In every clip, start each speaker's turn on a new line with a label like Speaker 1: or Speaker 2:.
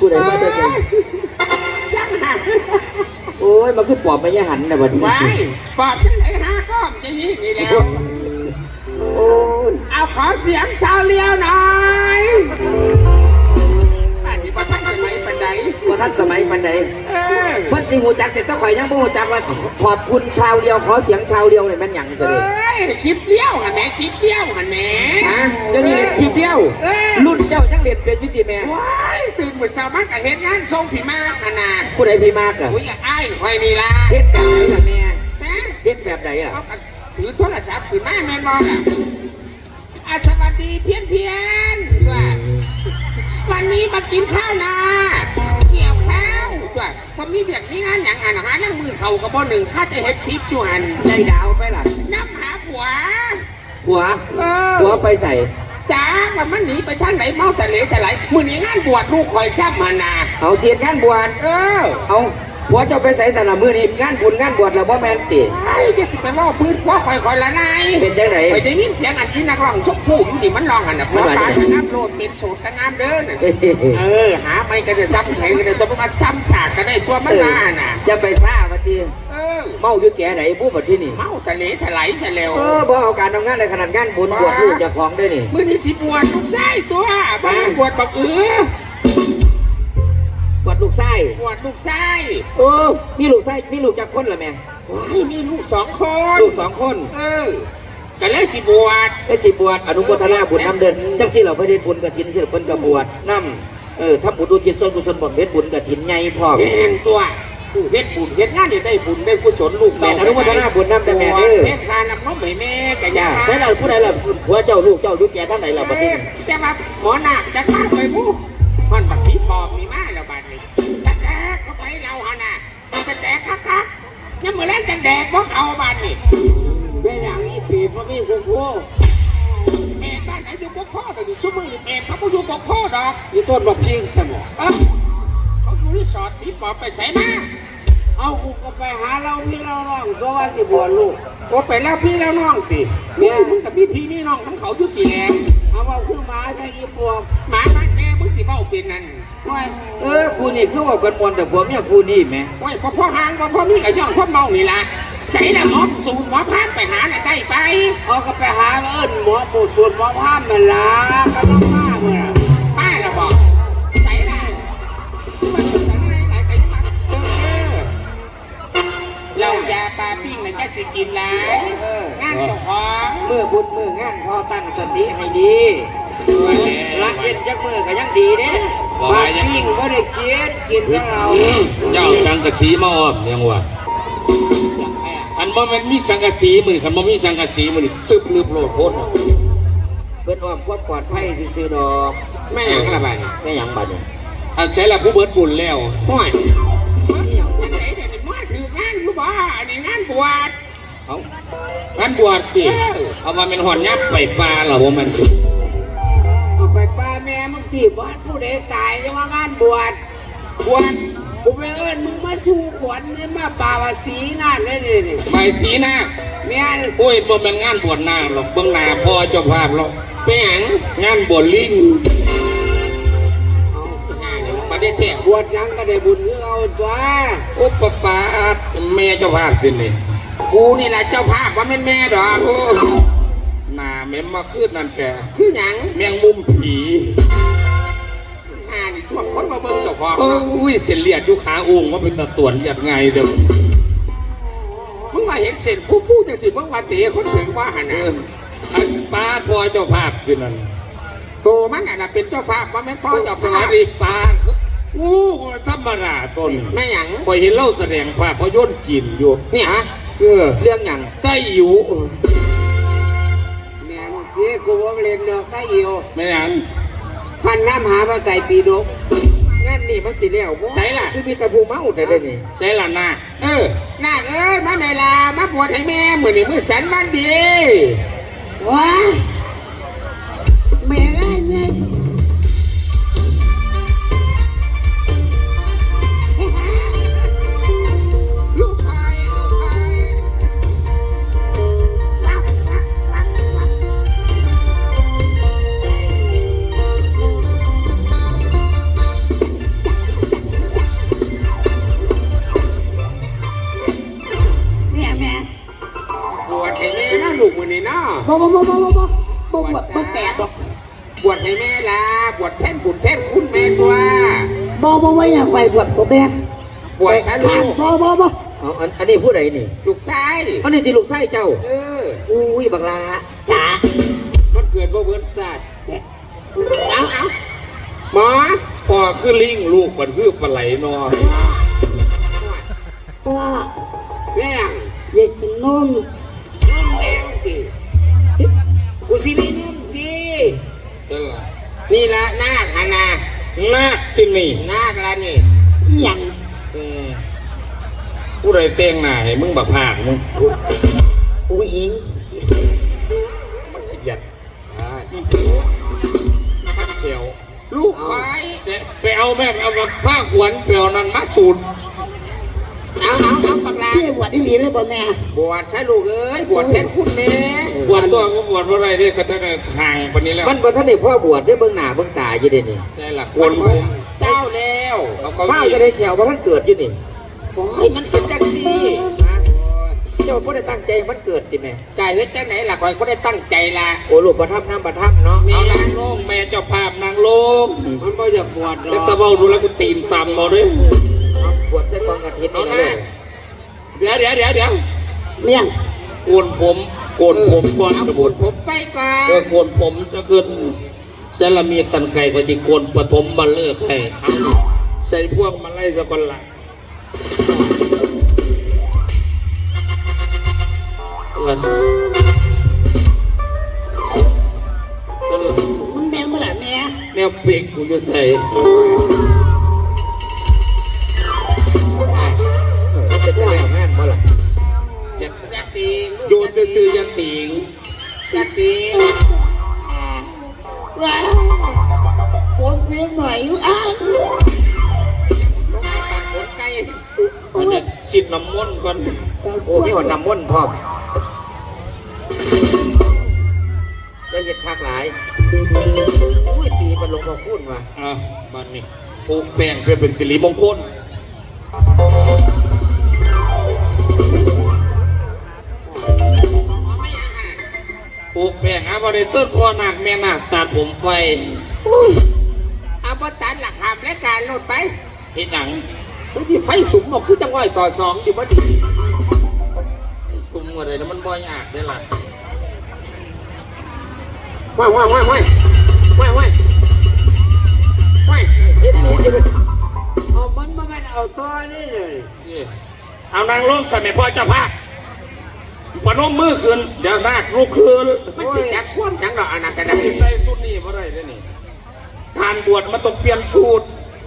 Speaker 1: ผู้ใดมาจะใส่
Speaker 2: ช่างหัน
Speaker 1: โอ้ยมันคือปอบไม่ยหันนะบัดนี้
Speaker 2: ไว้ปอบที่ไหนฮะก้อมจะยิ่งนี่แล้ว
Speaker 1: โอ้ย
Speaker 2: เอาขอเสียงชาวเลี้ยวหน่อย อันนี้ประทันจะไหมปันได
Speaker 1: ว่าท่านสมัยมันใด
Speaker 2: เออ
Speaker 1: เพิ่นสิหูจักแต่ต้องข่อยยังบ่หูจักว่าขอบคุณชาวเดียวขอเสียงชาวเดียวเนี่ยมันหยังซะ
Speaker 2: เอ
Speaker 1: เลย้
Speaker 2: ยคลิปเลี้ยวหันแหม่คลิปเลี้ยวหันแหม่
Speaker 1: ฮะเดี๋ยวนี้เล่นคลิปเดียว
Speaker 2: เออ
Speaker 1: รุ่นเจ้ายังเล่นเป็นอยุติแม่
Speaker 2: ว้ายตื่นมือเช้ามากับเห็นงานทรงผีมากขนาด
Speaker 1: ผู้ใดพี่มากอะ
Speaker 2: อุ้ยอยากอ้ายคอยนี่ละ
Speaker 1: เฮ็ดแบบไหนล่ะแม่
Speaker 2: นะ
Speaker 1: เฮ็ดแบบไหนล่ะ
Speaker 2: เขาก็ถือโทรศัพท์ถือไม้แมนบอลอะอะสวัสดีเพี้ยนเพียนว่า วันนี้มากินข้าวนาเกี่ยวข้าวว่าผมมีแบบนี้งานอย่างอ่านหาเรื่องมือเขากับบ่หนึ่งข้าจะเห็นคลิปจวน
Speaker 1: ได้ดาวไปล่ะ
Speaker 2: น้ำหาผัว
Speaker 1: หัว
Speaker 2: เออ
Speaker 1: หัวไปใส่
Speaker 2: จ้าว่ามันหนีไปทางไหนเมาแต่เหลแต่ไหลมือนี้งานบวชลูกคอยซ้ำมานา
Speaker 1: เอาเสียนงานบวช
Speaker 2: เออ
Speaker 1: เอา หัวเจ้าไปใส่สนามมือนี่งานบุญงานบวชแล้วบ่แม่นติ
Speaker 2: ไอ้จะสิไปล่อปืนว่าคอยคอยละนาย
Speaker 1: เป็นจังได
Speaker 2: ไปได้ยินเสียงอันนี้นักร้องชกผู้อยู่ดิมันร้องอันน่ะเพราะการน้ำโลดเป็นสูตรกันน้ำเด้อน่ะ
Speaker 1: เฮ้ย
Speaker 2: เออหาไม่ก็ได้ซ้ำแข่งก็ได้ตัวมันก็ซ้ำสากก็ได้ตัวมันมาน่ะ
Speaker 1: จะไปซ่าว่าติ
Speaker 2: เออ
Speaker 1: เมาอยู่แก่ไหนผู้บัดที่นี่
Speaker 2: เมาทะเลถลายทะเลว
Speaker 1: เออบ่เอาการเอางานในขนาดงานบุญบวชลูกเจ้าของได้นี่
Speaker 2: มือนี้สิบวชลูกไส้ตัวบวชบวชบักเออ บ
Speaker 1: วชลูกไส้
Speaker 2: บวชลูกไส้
Speaker 1: โอ้มีลูกไส้มีลูกจักคนละแม่
Speaker 2: ว้ายมีลูกสองคน
Speaker 1: ลูกสองคน
Speaker 2: เออก็เลยสิบวช
Speaker 1: ได้สิบวชอนุโมทนาบุญน้ำเดินจักสิเราไปได้บุญกฐินสิเราเพิ่นก็บวชน้ำเออทำบุญอุทิศส่วนกุศลบ่เฮ็ดบุญกฐินใหญ่พร้อม
Speaker 2: เห็นตัวเฮ็ดบุญเฮ็ดงานนี่ได้บุญได้กุศลลูก
Speaker 1: แม่อนุโมทนาบุญนำแต่แม่เด้อ
Speaker 2: เฮ็ดทานนำนมให้แม่กั
Speaker 1: จ้าใช่เราผู้ใดล่ะผัวเจ้าลูกเจ้าอยู่แก่ท่านไหนล่ะบัดนี้
Speaker 2: จะมาหมอนาคจะฆ่าไปมู มันบักผีปอบมีมาแล้วบัดนี้จะแดกก็ไปเราหะน่ะมันจะแดกคักคักๆยังมือแรกจะแดกเพราะเขาบัดนี่
Speaker 1: เป็นอย่างนี้ปีบ่มีกูกู
Speaker 2: แม่บ้านไหนอยู่กับพ่อแต่อยู่ชั่วโมงนี่แม่เขาไม่อยู่กับพ่อดอก
Speaker 1: อยู่ต้นบักพิงสมอ
Speaker 2: เออเขาอยู่รีสอร์ทผีปอบไปใส่มา
Speaker 1: เอากูก็ไปหาเราพี่เราน้องตัวว่าสิบวชลูก
Speaker 2: โอ้ไปแล้วพี่แล้วน้องติแม่มึงกับพี่ทีนี่น้องทั้งเขาอยู่ตีแหลม
Speaker 1: เอาว่าคือหมาใช่อีปวก
Speaker 2: หมาบ้านแม่มึงสิเบ้าเป็นนั่นว้ย
Speaker 1: เออกูนี่คือว่ากันมวนแต่ผัวเมียกูนี่แหม่
Speaker 2: ว้ยพอพ่อหางพอพ่อมีกับย่องพ่อเมานี่ล่ะใส่ละหมอสูตรหมอพานไปหาน่ะได้ไป
Speaker 1: เอาก็ไปหาเอิ้นหมอปู่สวดหมอพามมันล่ะก็ต้องมาเมื่อ
Speaker 2: ป้าละบอกใส่ละมันเป็นอะไรหลายแต่ยังมาเออเรายาปลาปิ้งนั่นก็สิกินหลาย
Speaker 1: เอองา
Speaker 2: นเจ้าของ
Speaker 1: มือบุญมืองานพอตั้งสติให้ดี ละเว้นจักมือก็ยังดีเด้ปลาปิ้งบ่ได้กินกินกับเรา
Speaker 3: เจ้าสังกะสีมาอ้อมยังวะ
Speaker 2: เสียงแพ้
Speaker 3: อันบ่แม่นมีสังกะสีมื้อนี้คันบ่มีสังกะสีมื้อนี้ซึบลืบโลดโพด
Speaker 1: เพิ่นอ้อมความปลอดภัยซื่อๆดอก
Speaker 2: แม่ยังละบาดนี่
Speaker 1: แม่หยังบัดนี้
Speaker 3: อันใช้ละผู้เบิดบุญแล้ว
Speaker 2: ห่วยยังไงเดี๋ยวนี้มาถืองานอยู่บ่อันนี้งานบวช
Speaker 3: เอาอันบวชติ
Speaker 2: เออ
Speaker 3: เอามาเป็นหอนยับไปปลาเหรอบ่แม่นติ
Speaker 1: เอาไปป้า แม่มึงที่บ้านผู้ใดตายจะว่างานบวช
Speaker 2: บวช
Speaker 1: กูไปเอิ้นมึงมาชูขวัญนี่มาป่าวาสีนั่นเลยนี่นี่
Speaker 3: ใบสีหน้า
Speaker 1: แม่น
Speaker 3: โอ้ยบ่แม่นงานบวชนางหรอกเบิ่งหน้าพ่อเจ้าภาพหรอก
Speaker 2: เป็นหยัง
Speaker 3: งานบวชลิง
Speaker 1: เอา
Speaker 2: งานนี่ประเดี๋ยวแท้
Speaker 1: บวชหยังก็ได้บุญคือเอาตัว
Speaker 3: โอ้ปะปาดแม่เจ้าภาพเป็นนี่
Speaker 2: กูนี่แหละเจ้าภาพว่าแม่นแม่ดอก
Speaker 3: โอ้หน้าแม่นมาขึ้นนั่นแก
Speaker 2: คือหยัง
Speaker 3: แมงมุมผี
Speaker 2: งานนี่ช่วงคนมาเบิ่งเจ้าของ
Speaker 3: โอ้ยเส้นเลือดอยู่ขาองค์ว่าเป็นตะตวนเลือดไงเด้อ
Speaker 2: มึงมาเห็นเส้นฟูฟูจังสิมึงว่าเตะคนถึงว่าหัน
Speaker 3: เอ
Speaker 2: น่ะ
Speaker 3: ออันปาพ่อเจ้าภาพคือนั่น
Speaker 2: ตัวมันน่ะเป็นเจ้าภาพว่าแม่นพ่อเจ้า
Speaker 3: ส
Speaker 2: ภา
Speaker 3: วั
Speaker 2: พ
Speaker 3: สดีปาอู้ธรรมดาต้น
Speaker 2: แม่หยัง
Speaker 3: พอยเห็นเล่าแสดงภาพพยนต์จีนอยู่
Speaker 2: เนี่ย
Speaker 1: ฮะ
Speaker 3: เออ
Speaker 1: เรื่องหยัง
Speaker 3: ไส้อยู่
Speaker 1: แม่มึงที่กูว่าเล่นดอกไส้เหี่ยว
Speaker 3: ไม่นั้น
Speaker 1: พันน้ำหาพระไตรปีดกงานนี่มันสิแล้วบ่
Speaker 2: ใส่ล่ะ
Speaker 1: คือมีแต่ผู้เมาแต่เด้นี่
Speaker 3: ใช่ละหน้า
Speaker 2: เออนาคเอ้ยมาแม่ลามาบวชให้แม่มื้อนี้มื้อสันวันดี
Speaker 1: ว้าแบ่
Speaker 4: บ่บ่บ่บ่บ่บ่บวชบ่แก่ดอก
Speaker 2: บวชให้แม่ละบวชแท่นบุญแท่นคุณแม่ตัว
Speaker 4: บ่บ่ไว้นะไว้บวชผมแม่
Speaker 2: บวชซะลูก
Speaker 4: บ่บ่บ่
Speaker 1: อาอันอันนี้ผู้ใดนี่
Speaker 2: ลูกชาย
Speaker 1: อันนี้ที่ลูกไส้เจ้า
Speaker 2: เออ
Speaker 1: อุ้ยบักลา
Speaker 4: จ๋า
Speaker 1: มันเกิดบ่เบิดศาสตร์
Speaker 2: เอาเอาหมอ
Speaker 3: พ่อคือลิงลูกมันคือปลาไหลนอน
Speaker 4: พ่อ
Speaker 2: แม่
Speaker 4: อยากกินนม
Speaker 2: กูสิได้นุ่มจี
Speaker 3: เจ้าล่ะ
Speaker 2: นี่ละนาคฮานา
Speaker 3: นาคที่นี่
Speaker 2: นาคละนี่
Speaker 4: อีหยัง
Speaker 3: อืมผู้ใดแต่งหน้าให้มึงบักผากมึง
Speaker 4: อุ้งอิง
Speaker 3: มันสิยัดเขียว
Speaker 2: ลูกควาย
Speaker 3: ไปเอาแม่ไปเอาผ้าขวัญไปเอานั่นมาสูตร
Speaker 2: เอาเอาเอาปากลา
Speaker 4: ที่บวชอีหลีเลยบ่แม่
Speaker 2: บวชซะลูกเอ้ยบวชแทนคุณแม่
Speaker 3: บวชตัวก็บวชว่าไรได้เขาจะห่างปานนี้แล้ว
Speaker 1: มันบ่ทันได้พ่อบวชได้เบิ่งหน้าเบิ่งตาอยู่เด้นี่
Speaker 3: ได้หลักกวนผม
Speaker 2: เจ้าแล้ว
Speaker 3: เศ
Speaker 1: ร้าจะได้แขวว่ามันเกิดอยู่นี่
Speaker 2: โอ้ยมันเป็นจังซี่
Speaker 1: เจ้าบ่ได้ตั้งใจมันเกิดติแม่
Speaker 2: กายเฮ็ดจังไหนล่ะคอยก็ได้ตั้งใจละ
Speaker 1: โอ้ลูกประทับน้ำประทับเนาะ
Speaker 3: เอานางลงแม่เจ้าภาพนางลง
Speaker 1: มันบ่อยากบวชหร
Speaker 3: แล้วตะเบาดูแล้วกูตีนต่ำมาด้วย
Speaker 1: บวชใส่กองกฐินนี่นะเลย
Speaker 3: เดี๋ยวเดี๋ยวเดี๋ยวเดี๋ยว
Speaker 4: เมี่ยง
Speaker 3: โกนผมโกนผมก่อน
Speaker 2: เอา
Speaker 3: จะ
Speaker 2: บุ
Speaker 3: บุ
Speaker 2: ญ
Speaker 3: ญ
Speaker 2: ผมไปก่อ
Speaker 3: เออนโกนผมจะเกินเซรามีกันไก่ก็จะโกนปฐมบัลเลิกให้เอาใส่พวกมาไล่สะกอนละเอาล่ะเออ
Speaker 4: มันแม่นบ่ล่ะแม่
Speaker 3: แนวเปีกกูจะใส่
Speaker 1: มันเป็นได้ของานบ่ล่ะเจะ
Speaker 2: อยาตีง
Speaker 3: โยนจื้อยันติง
Speaker 2: อยาตีง
Speaker 4: ว้าวผมเพียงหน่อยอ้าว
Speaker 2: ลงมาตัดขนไก่
Speaker 3: มันจะฉีดน้ำมนต์ก่อน
Speaker 1: โอ้มีหอดน้ำมนต์พร้อมได้เห็ดฉากหลายอุ้ยตีมันลงพอคูณว่ะ
Speaker 3: อะบ้านนี้ปลูกแป้งเพื่อเป็นสิริมงคล ปลูกแป้งอาบริสุทธิ์พ่อนาคแม่นาคตัดผมไฟ
Speaker 2: เอาบ่ตันหลักหามและการโลดไป
Speaker 3: เห็นหนัง
Speaker 2: คือที่ไฟสุมบอกคือจังอ้อยต่อสองอยู่บ่ดี
Speaker 3: ซุ่มอะไรแล้วมันบ่อยากได้ล่ะ
Speaker 2: ว้ายว้ายว้ายว้ายว้ายว้ายว้าย
Speaker 1: เฮ็ดนี่จะเป็นเอามันมากันเอาตัวนี่เลย
Speaker 3: นี่เอานางลงทำไมพ่อเจ้าภาพ ปนมมือขึ้นเดี๋ยวนาคลุกขึ้น
Speaker 2: มันสิจักควมจังดอกอันนั้นก็ได้
Speaker 3: ใส่สุดนี่บ่ได้เด้อนี่การบวชมันต้องเปลี่ยนชุด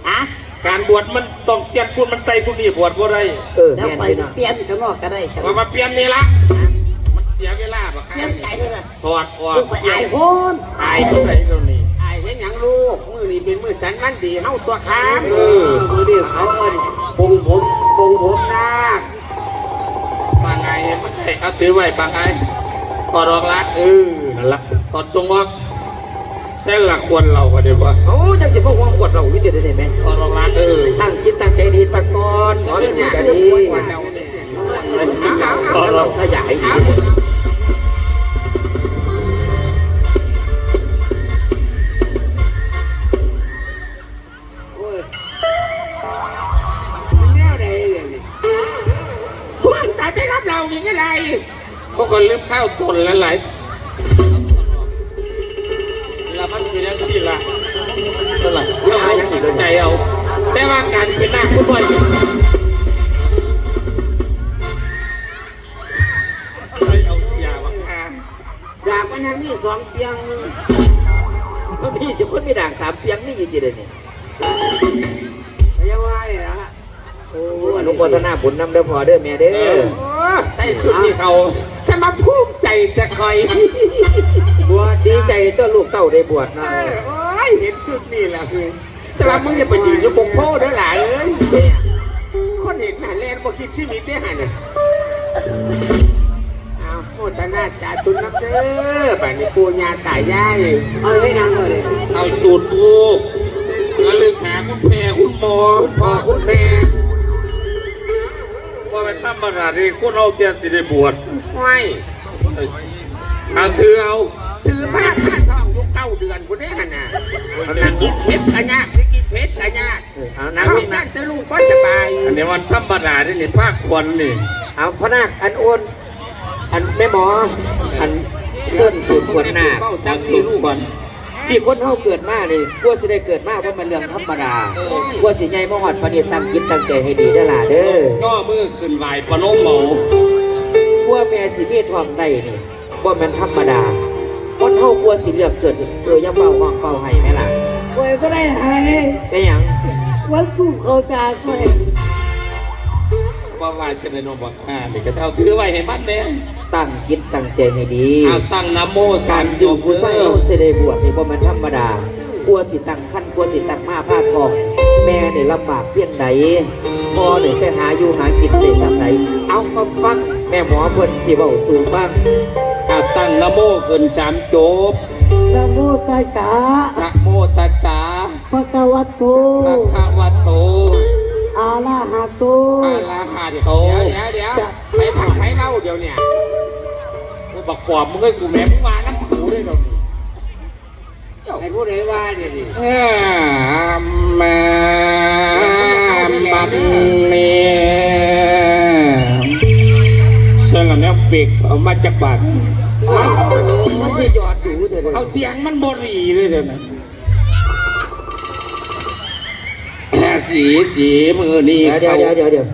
Speaker 4: ฮะ
Speaker 3: การบวชมันต้องเปลี่ยนชุดมันใส่สุดนี่บวชบ่ได้
Speaker 1: เออ
Speaker 4: แล้ว
Speaker 1: แม่น
Speaker 4: ไป
Speaker 1: ดีนะ
Speaker 4: เปลี่ยนข้างนอกก็ได้ใช่ไหม
Speaker 3: ว่ามาเปลี่ยนนี่ละมันเสียเวลาปะค
Speaker 4: เปลี่ย
Speaker 3: รั
Speaker 4: นไก่เท่านั้น
Speaker 3: ถอดออก
Speaker 4: ลูกไปอายโพน
Speaker 3: อายใส่ตรงนี้
Speaker 2: ไอ้เห็นหยังลูกมือนี่เป็นมือสันมันดีเฮาตัวค้าม
Speaker 1: เออมือนี่เขาเอิ้นปงผมปงผมนาค
Speaker 3: บางไงมันได้ เอาถือไว้บางไงถอดออกละเออนั่นละถอดจงออกเส้นละควรเราก็เดี๋ยวว่า
Speaker 1: โอ้จังสิบ่ห่วงกดเราวิจารณ์ได้ไหม
Speaker 3: ถอดออกละเออ
Speaker 1: ตั้งจิตตั้ง สอ
Speaker 2: ง
Speaker 3: เปียง
Speaker 1: มันมีที่คนมีด่างสามเปียงนี่อยู่จีเดนี่ยังว่าเลยนะโอ้อนุโมทนาบุญนำเด้อพ่อเด้อแม่เด้อ
Speaker 2: โอ้ใส่สุดที่เขาจะมาภูมิใจจะคอย
Speaker 1: บวชดีใจเต้าลูกเต้าได้บวช
Speaker 2: เอ
Speaker 1: นะ
Speaker 2: อโอ้ยเห็นสุดนี่แหละคือแต่ว่ามึงอย่าไปยืนอยู่ปกโพเด้อหลายเอ้ยคนเห็นหน้าแลนบ่คิดชีวิตได้หันน่ะเอา โมทนาสาธุนับเด้อบัดนี้ปู่ย่าตายาย
Speaker 1: เอาให้นำเลย
Speaker 3: เอาจุดทูกแล้วลึกหาคุณแพรคุณหมอ
Speaker 1: คุณพ่อคุณแม่
Speaker 3: ว่าเป็นธรรมดาที่คนเอาเตียนสิได้บวช
Speaker 2: ไว้
Speaker 3: เอาถือเอา
Speaker 2: ถือมาค่าท้องลูกเก้าเดือนกูได้ขนาดจะกินเพชรกะยากจะกินเพชรกะยาก
Speaker 1: เอานั่ง
Speaker 2: เขา
Speaker 1: ลง
Speaker 2: ตั้
Speaker 1: นะ
Speaker 2: งแต่ลูกก็สบาย
Speaker 3: อันนี้มันธรรมดาที่นี่ภาคควรนี่
Speaker 1: เอาพนักอันโอน อันแม่หมอ อันเส้นสูตรขวดหน้า
Speaker 2: เฝ้าซักที่ลูกก่อน
Speaker 1: พี่คนเฮาเกิดมานี่กลัวสิได้เกิดมาเพราะมันเรื่องธรรมดากลัวสิใหญ่มาฮอดปานนี้ตั้งจิตตั้งใจให้ดีเด้อล่ะเด้อ
Speaker 3: ย่อมือขึ้นไหวปะนมเหมาก
Speaker 1: ลัวแม่สิมีท้องได้นี่บ่แม่นธรรมดา คนเฮากลัวสิเลือกเกิดเอออย่าเฝ้าห้องเฝ้าให้แม่ล่ะ
Speaker 4: คอยก็ได้หาย
Speaker 1: เป็นหยัง
Speaker 4: วันถูกเขาตาคอย
Speaker 3: ว่าว่าจะได้นมบอกอ่านี่ก็เอาถือไว้ให้มันเนี่ย
Speaker 1: ตั้งจิตตั้งใจให้ดี
Speaker 3: เอาตั้งนะโม
Speaker 1: การอยู่ผู้ใส่เฮาสิได้บวชนี่บ่แม่นธรรมดากลัวสิตั้งคันกลัวสิตั้งมาพาดทอง แม่นี่ลำบากเพียงใดพ่อนี่ไปหาอยู่หากินได้สำใดเอามาฟังแม่หมอเพิ่นสิเว้าสู่ฟัง
Speaker 3: เอาตั้งนะโมขึ้นสามจบ
Speaker 4: นะโมตัสสะ
Speaker 3: นะโมตัสสะ
Speaker 4: ภะคะวะโต
Speaker 3: ภะคะวะโต
Speaker 4: อะระหะโต
Speaker 3: อะระหะโต
Speaker 2: เดี๋ยวเดี๋ยวเดี๋ยวไปพักไปเล่าเดี๋ยวเนี่ย
Speaker 3: กู บอกปอบมึงให้กูแม่มึงมาน้ำกูด้วยหรอ
Speaker 2: ไอ้ผู้ใดว่าเนี่ยดิ
Speaker 3: เอ้ามาบันเนี่ยเส้นละเนี่ยปีกเอามาจากบาท
Speaker 1: มาสิยอดดูเถอะเด้อ
Speaker 3: เอาเสียงมันบรีเลยเดี๋ยวนะสีสีมือนี่
Speaker 1: เดี๋ยวเดี๋ยวเดี๋ยวเดี๋ยว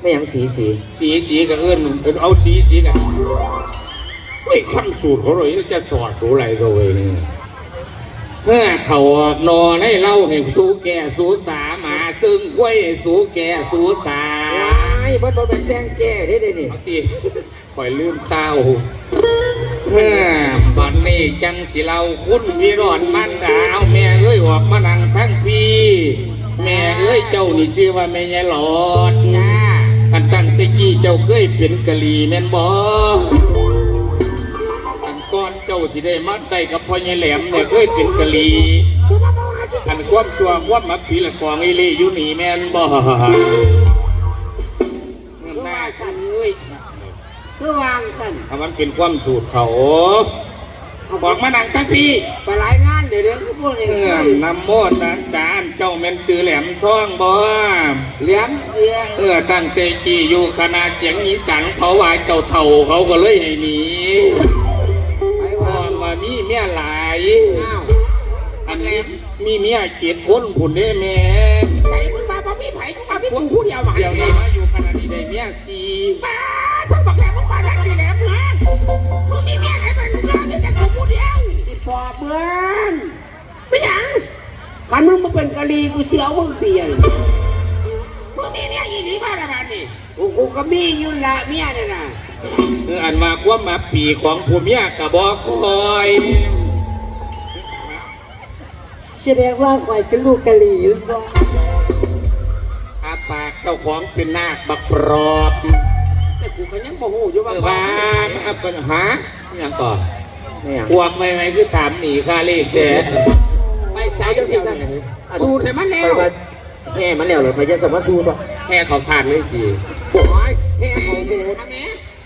Speaker 1: ไม่หยังสีสี
Speaker 3: สีสีกับเอิญเอาสีสีกัน ไม่คำสูตรเขาเลยจะสอดรู้อะไรตัวเองเพื่อเขานอนให้เล่าให้สู้แก่สู้สาหมาซึ่งกล้วยสู้แก่สู้สา
Speaker 1: ว้ายบ่บ่เป็นแจ้งแก้เด้เด้นี่
Speaker 3: เอาทีคอยลืมข้าวเพื่อบัดนี้จังสิเราคุณวิรอนมันดาวแม่เอ้ยออกมานั่งทั้งพี่แม่เอ้ยเจ้านี่ชื่อว่าแม่ยายหลอด
Speaker 2: จ้า
Speaker 3: อันตั้งแต่กี้เจ้าเคยเป็นกะลีแม่นบ่อัน ก้อนเจ้าที่ได้มาได้กับพ่อใหญ่แหลมเนี่ยเคยเป็นกะลีอันความชัวความมาปีละกองอีเล่อยู่นี่แม่นบ่เงินหน้าเอ้ย
Speaker 2: คือวางสั่น
Speaker 3: ถ้ามันเป็นความสูตรเขาบอกมานั่งทั้งพี่
Speaker 2: ไปหลายงานเดี๋ยวเดี๋ยวก็พูดเอง
Speaker 3: เอื้อมนำโมตัสสาอันเจ้าแม่นซื้อแหลมทองบ่
Speaker 2: เหลี้ยมเลี้ย
Speaker 3: เออตั้งเตจีอยู่คณะเสียงอีสังเขาว่าเจ้าเท่าเขาก็เลยให้หนี เมียหลาย
Speaker 2: อ้าว
Speaker 3: อันนี้มีเมียเจ็ดคนผุนเด้แม่
Speaker 2: ใส่มึงมาบ่มีไผ่มึงมาพี่กูผู้เดียวมา
Speaker 3: เดี๋ยวนี้มาอยู่คณะนี้ได้เมียสี่
Speaker 2: ป้าเธอบอกแล้วมึงมาดังดีแล้วเหรอมึงมีเมียไหนเป็นเรื่องนี้แต่กูผู้เดียว
Speaker 4: อีปอบเมือง
Speaker 2: ไม่หยัง
Speaker 4: คันมึงมาเป็นกะลีกูเสียวมึงเปลี่ยน
Speaker 2: มึงมีเมียอีหลีบ้าอะไรนี่
Speaker 4: กูกูก็มีอยู่ละเมียนี่น่ะ
Speaker 3: เอออันมาความมาปีของผู้เมียกะบอกคอย
Speaker 4: แสดงว่าข่อยเป็นลูกกะลีหรือเปล่า
Speaker 3: อาปากเจ้าของเป็นนาคบักปรอบ
Speaker 2: แต่กูก็ยังโมโหอยู่
Speaker 3: เอ
Speaker 2: ว่า
Speaker 3: อว่ามาเป็นหาอย่างก่อน
Speaker 1: ไม่หยัง
Speaker 3: พวกไม่ไม่คือถามหนีค่าเลขเด้
Speaker 2: ไปใส่
Speaker 1: เอาจัง
Speaker 2: เดี
Speaker 1: สิ
Speaker 2: ยว
Speaker 1: ซะ
Speaker 2: เนี่ยสูตรให้มันแล้ว
Speaker 1: ไปว่าแห่มันแล้วเลยไปจะสมัครสู้ต่อ
Speaker 3: แห่เขาทานเลย จี
Speaker 1: โอ้ยแห่เขาโหด
Speaker 2: ทำไง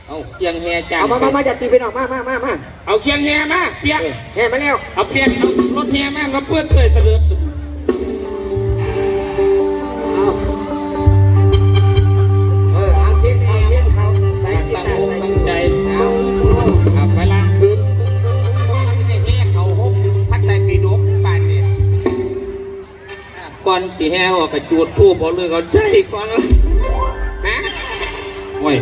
Speaker 3: เอาเคียงแห่จาน
Speaker 1: เอามามามาจัดตีไปหน่อยมามามามา
Speaker 3: เอาเคียงแห่มาเปียก
Speaker 1: เออแห่มาแล้ว
Speaker 3: เอาเปียกเอารถแห่มามาเพื่อนเลยตะเลิด
Speaker 1: เออเอาเทียนเขาเทียนเขาใส่กี
Speaker 3: ตั้ง
Speaker 1: ตาร์
Speaker 3: อก
Speaker 1: ใส่
Speaker 3: ตั้งใจ
Speaker 2: เอา
Speaker 3: เอาไปล้างคืน
Speaker 2: ไม่ได้เฮ้เขาห้องพัดใจปีดกบ้านเนี่ย
Speaker 3: ก่อนสิแห่ออกไปจูดทูบเอาเลยเขาใช่ก่อน
Speaker 2: ฮะ
Speaker 3: โอ้ย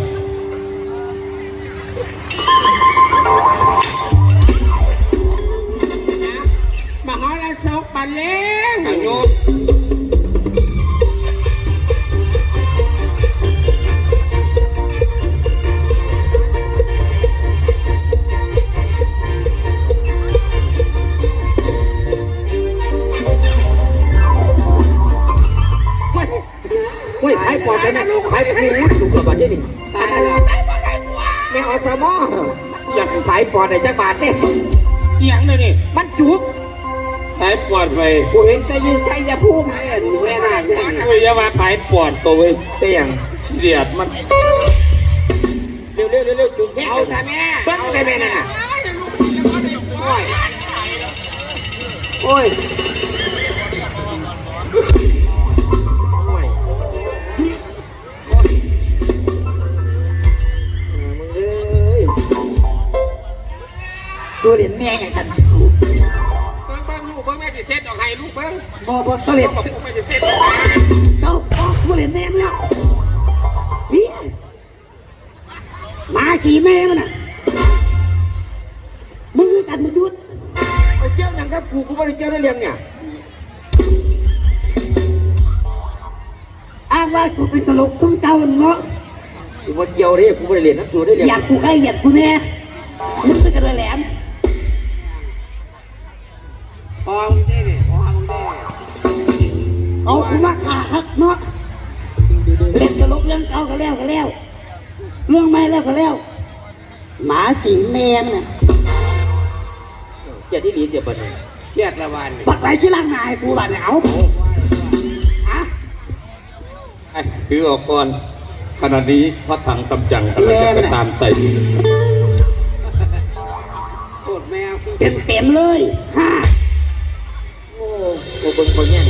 Speaker 2: มาหอละศกปันเล้ง
Speaker 3: อายุ
Speaker 1: มออยากขายปอดไอ้จักบาทเนี่ย
Speaker 3: เอียงเลยนี่
Speaker 1: มันจุก
Speaker 3: หายปวดไป
Speaker 4: กูเห็นแต่ยู่ไสยภูมิเล่นแม่นาเนี่ย
Speaker 3: โอ้ยอย่ามาหายปวดตัวเว้ย
Speaker 1: เป็นอย่าง
Speaker 3: เดียดมัน
Speaker 1: เร็วเร็วเร็วจุกแค่
Speaker 4: เอา
Speaker 1: เอา
Speaker 4: ท่าแม่
Speaker 1: เบิ้งได้แม่น่ะ
Speaker 2: ตายแล้วลูกอ้ยโอ้ย
Speaker 4: กูเรียนแม่อย่างกัน
Speaker 2: เบิ้งเบิ้งลูกเบิ้งแม่จะเซ็ตออกให้ลูกเบิ้ง
Speaker 4: บอบอเขาเรียน
Speaker 2: บอกแม่จะเซ็ตออกให้
Speaker 4: เขาบอกกูเรียนแม่แล้วนี่หมาขี่แม่มันน่ะมึงด้วยกันมึงดูด
Speaker 1: ไปเจ้าหนังกับกูกูไม่ได้เจ้าได้เลี้ยงเนี่ย
Speaker 4: อ้างว่ากูเป็นตลกคุ้มเจ้าเนาะ
Speaker 1: กูมาเกี่ยวเด้กูไม่ได้เรียนน้ำสูได้เลี้ยง
Speaker 4: อยากกูใครอยากกูแน่มึงเป็นกระแหลม รื่องเก่าก็แล้วก็แล้ว เรื่องใหม่แล้วก็แล้ว หมาขี่แม่มันน่ะ
Speaker 1: เจ้าที่ดีเดี๋ยวบัดนี้
Speaker 2: เครียดละวัน
Speaker 4: ปักไปชื่อร่างนายกูล่ะเนี่ยเอาฮะ
Speaker 3: ไอ้ถือออกก่อนขณะนี้พระถังสำจังกำลังจะไปตามไต่
Speaker 2: ปวดแมว
Speaker 4: เต็มเต็มๆเลยห้า
Speaker 1: โอ้กูเบิ่งเขาแย่ง